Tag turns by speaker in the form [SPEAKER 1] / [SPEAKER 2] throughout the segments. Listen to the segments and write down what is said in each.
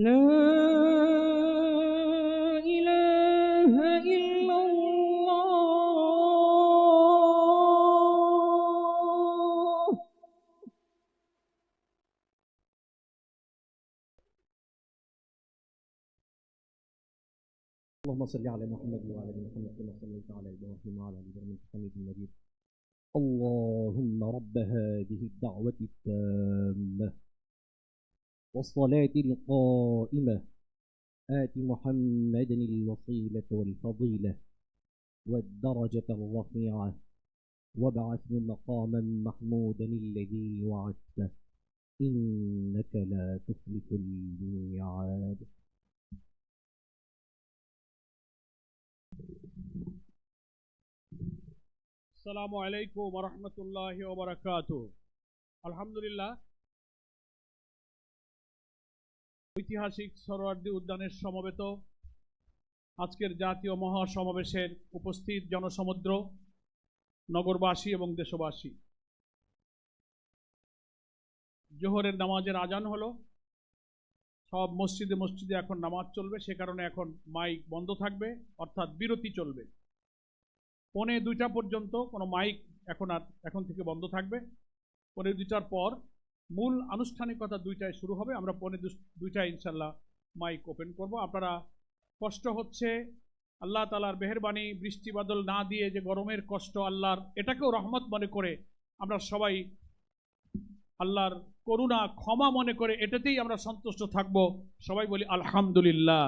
[SPEAKER 1] لا إله إلا الله. اللهم صل على محمد وعلى آل محمد كما صليت على إبراهيم وعلى آل إبراهيم انك حميد مجيد. اللهم رب هذه الدعوة التامة. والصلاة القائمة. آت محمد الوصيلة والفضيلة والدرجة الرفيعة وابعثه مقاما محمودا الذي وعدته. إنك لا تخلف الميعاد.
[SPEAKER 2] السلام عليكم ورحمة الله وبركاته. الحمد لله. ঐতিহাসিক সরোয়ার্দী উদ্যানের সমবেত আজকের জাতীয় মহাসমাবেশের উপস্থিত জনসমুদ্র, নগরবাসী এবং দেশবাসী। জোহরের নামাজের আজান হলো। সব মসজিদে মসজিদে এখন নামাজ চলবে। সে কারণে এখন মাইক বন্ধ থাকবে, অর্থাৎ বিরতি চলবে। পৌনে দুইটা পর্যন্ত কোনো মাইক এখন আর এখন থেকে বন্ধ থাকবে। পৌনে দুইটার পর মূল আনুষ্ঠানিকতা দুইটায় শুরু হবে। আমরা পৌনে দুইটায় ইনশাল্লাহ মাইক ওপেন করব। আপনারা কষ্ট হচ্ছে, আল্লাহ তালার মেহরবানি, বৃষ্টি বাদল না দিয়ে যে গরমের কষ্ট আল্লাহর, এটাকেও রহমত মনে করে আমরা সবাই আল্লাহর করুণা, ক্ষমা মনে করে এটাতেই আমরা সন্তুষ্ট থাকব। সবাই বলি আলহামদুলিল্লাহ।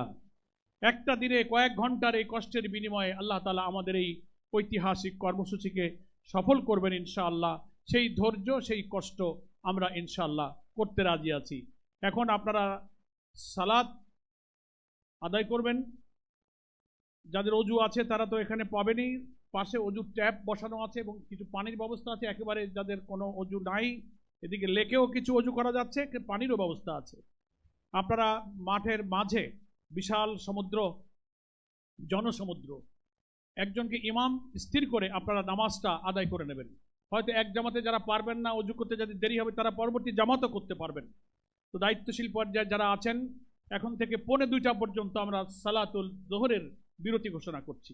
[SPEAKER 2] একটা দিনে কয়েক ঘণ্টার এই কষ্টের বিনিময়ে আল্লাহ তালা আমাদের এই ঐতিহাসিক কর্মসূচিকে সফল করবেন ইনশাআল্লাহ। সেই ধৈর্য, সেই কষ্ট আমরা ইনশাল্লাহ করতে রাজি আছি। এখন আপনারা সালাদ আদায় করবেন। যাদের অজু আছে তারা তো এখানে পাবেনই পাশে অজুর ট্যাপ বসানো আছে এবং কিছু পানির ব্যবস্থা আছে। একেবারে যাদের কোনো অজু নাই, এদিকে লেকেও কিছু অজু করা যাচ্ছে পানিরও ব্যবস্থা আছে। আপনারা মাঠের মাঝে বিশাল সমুদ্র, জনসমুদ্র, একজনকে ইমাম স্থির করে আপনারা নামাজটা আদায় করে নেবেন। হয়তো এক জামাতে যারা পারবেন না, অজু করতে যদি দেরি হবে, তারা পরবর্তী জামাতও করতে পারবেন। তো দায়িত্বশীল পর্যায়ে যারা আছেন, এখন থেকে পৌনে দুইটা পর্যন্ত আমরা সালাতুল জোহরের বিরতি ঘোষণা করছি।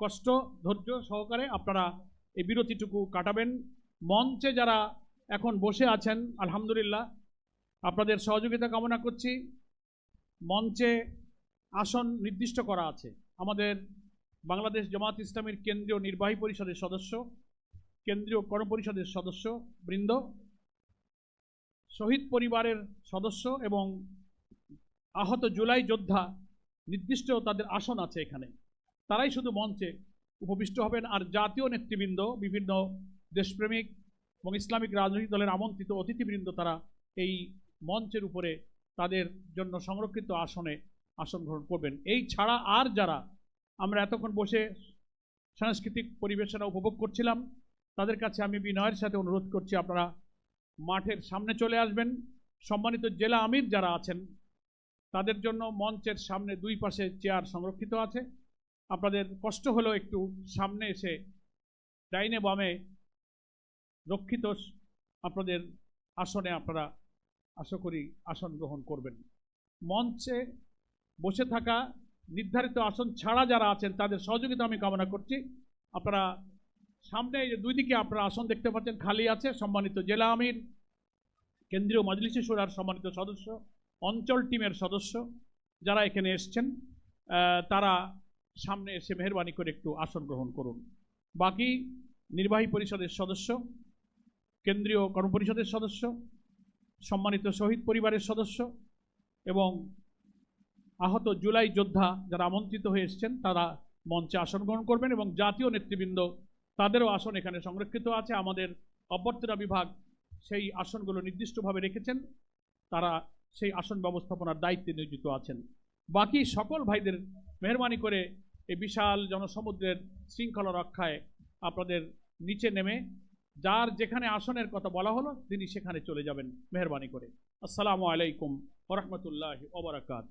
[SPEAKER 2] কষ্ট, ধৈর্য সহকারে আপনারা এই বিরতিটুকু কাটাবেন। মঞ্চে যারা এখন বসে আছেন, আলহামদুলিল্লাহ, আপনাদের সহযোগিতা কামনা করছি। মঞ্চে আসন নির্দিষ্ট করা আছে। আমাদের বাংলাদেশ জামাত ইসলামীর কেন্দ্রীয় নির্বাহী পরিষদের সদস্য কেন্দ্রীয় কর্মপরিষদের সদস্য বৃন্দ, শহীদ পরিবারের সদস্য এবং আহত জুলাই যোদ্ধা নির্দিষ্ট তাদের আসন আছে এখানে। তারাই শুধু মঞ্চে উপবিষ্ট হবেন আর জাতীয় নেতৃবৃন্দ, বিভিন্ন দেশপ্রেমিক এবং ইসলামিক রাজনৈতিক দলের আমন্ত্রিত অতিথিবৃন্দ তারা এই মঞ্চের উপরে তাদের জন্য সংরক্ষিত আসনে আসন গ্রহণ করবেন। এই ছাড়া আর যারা আমরা এতক্ষণ বসে সাংস্কৃতিক পরিবেশনা উপভোগ করছিলাম তাদের কাছে আমি বিনয়ের সাথে অনুরোধ করছি, আপনারা মাঠের সামনে চলে আসবেন। সম্মানিত জেলা আমির যারা আছেন, তাদের জন্য মঞ্চের সামনে দুই পাশে চেয়ার সংরক্ষিত আছে। আপনাদের কষ্ট হলো একটু সামনে এসে ডাইনে বামে রক্ষিত আপনাদের আসনে আপনারা আশা করি আসন গ্রহণ করবেন। মঞ্চে বসে থাকা নির্ধারিত আসন ছাড়া যারা আছেন, তাদের সহযোগিতা আমি কামনা করছি। আপনারা সামনে যে দুই দিকে আপনারা আসন দেখতে পাচ্ছেন, খালি আছে সম্মানিত জেলা আমির, কেন্দ্রীয় মজলিসি সুরার সম্মানিত সদস্য, অঞ্চল টিমের সদস্য যারা এখানে এসছেন তারা সামনে এসে মেহরবানি করে একটু আসন গ্রহণ করুন। বাকি নির্বাহী পরিষদের সদস্য, কেন্দ্রীয় কর্মপরিষদের সদস্য, সম্মানিত শহীদ পরিবারের সদস্য এবং আহত জুলাই যোদ্ধা যারা আমন্ত্রিত হয়ে এসছেন, তারা মঞ্চে আসন গ্রহণ করবেন এবং জাতীয় নেতৃবৃন্দ তাদেরও আসন এখানে সংরক্ষিত আছে। আমাদের অভ্যর্থনা বিভাগ সেই আসনগুলো নির্দিষ্টভাবে রেখেছেন। তারা সেই আসন ব্যবস্থাপনার দায়িত্বে নিয়োজিত আছেন। বাকি সকল ভাইদের মেহরবানি করে এই বিশাল জনসমুদ্রের শৃঙ্খলা রক্ষায় আপনাদের নিচে নেমে যার যেখানে আসনের কথা বলা হলো তিনি সেখানে চলে যাবেন মেহরবানি করে। আসসালামু আলাইকুম ওরহমতুল্লাহ ওবরাকাত